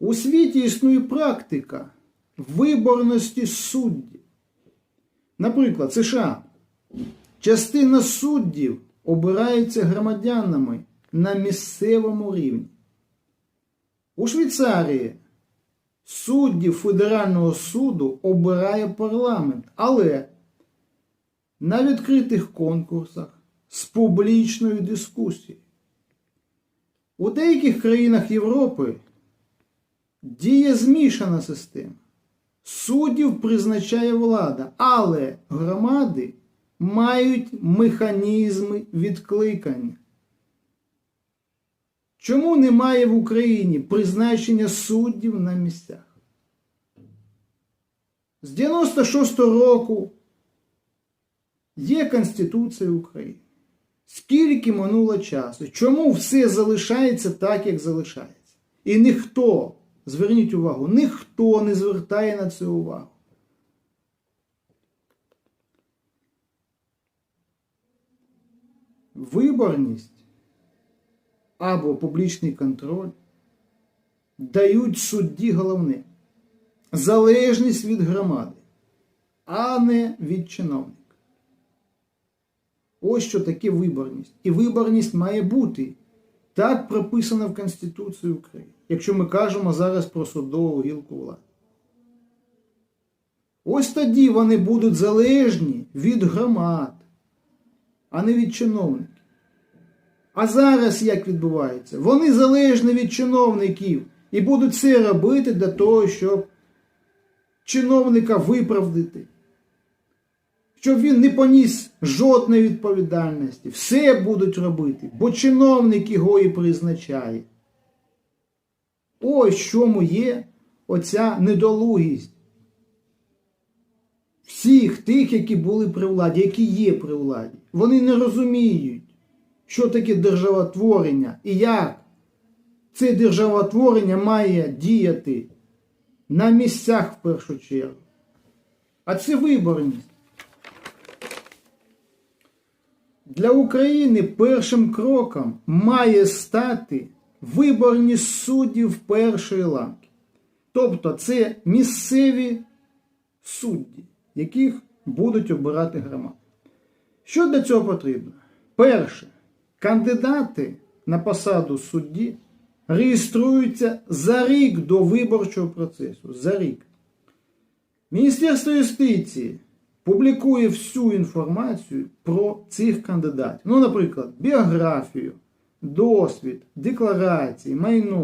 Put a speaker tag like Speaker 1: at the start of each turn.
Speaker 1: У світі існує практика виборності суддів. Наприклад, США. Частина суддів обирається громадянами на місцевому рівні. У Швейцарії суддів Федерального суду обирає парламент, але на відкритих конкурсах з публічною дискусією. У деяких країнах Європи діє змішана система. Суддів призначає влада, але громади мають механізми відкликання. Чому немає в Україні призначення суддів на місцях? З 96-го року є Конституція України. Скільки минуло часу? Чому все залишається так, як залишається? І ніхто, зверніть увагу, ніхто не звертає на це увагу. Виборність або публічний контроль дають судді головне залежність від громади, а не від чиновника. Ось що таке виборність. І виборність має бути. Так прописано в Конституції України, якщо ми кажемо зараз про судову гілку влади. Ось тоді вони будуть залежні від громад, а не від чиновників. А зараз як відбувається? Вони залежні від чиновників і будуть все робити для того, щоб чиновника виправдати щоб він не поніс жодної відповідальності. Все будуть робити, бо чиновник його і призначає. Ось чому є оця недолугість всіх тих, які були при владі, які є при владі. Вони не розуміють, що таке державотворення і як це державотворення має діяти на місцях в першу чергу. А це виборність. Для України першим кроком має стати виборність суддів першої ланки. Тобто це місцеві судді, яких будуть обирати громади. Що для цього потрібно? Перше, кандидати на посаду судді реєструються за рік до виборчого процесу. За рік. Міністерство юстиції публікує всю інформацію про цих кандидатів. Ну, наприклад, біографію, досвід, декларації, майно.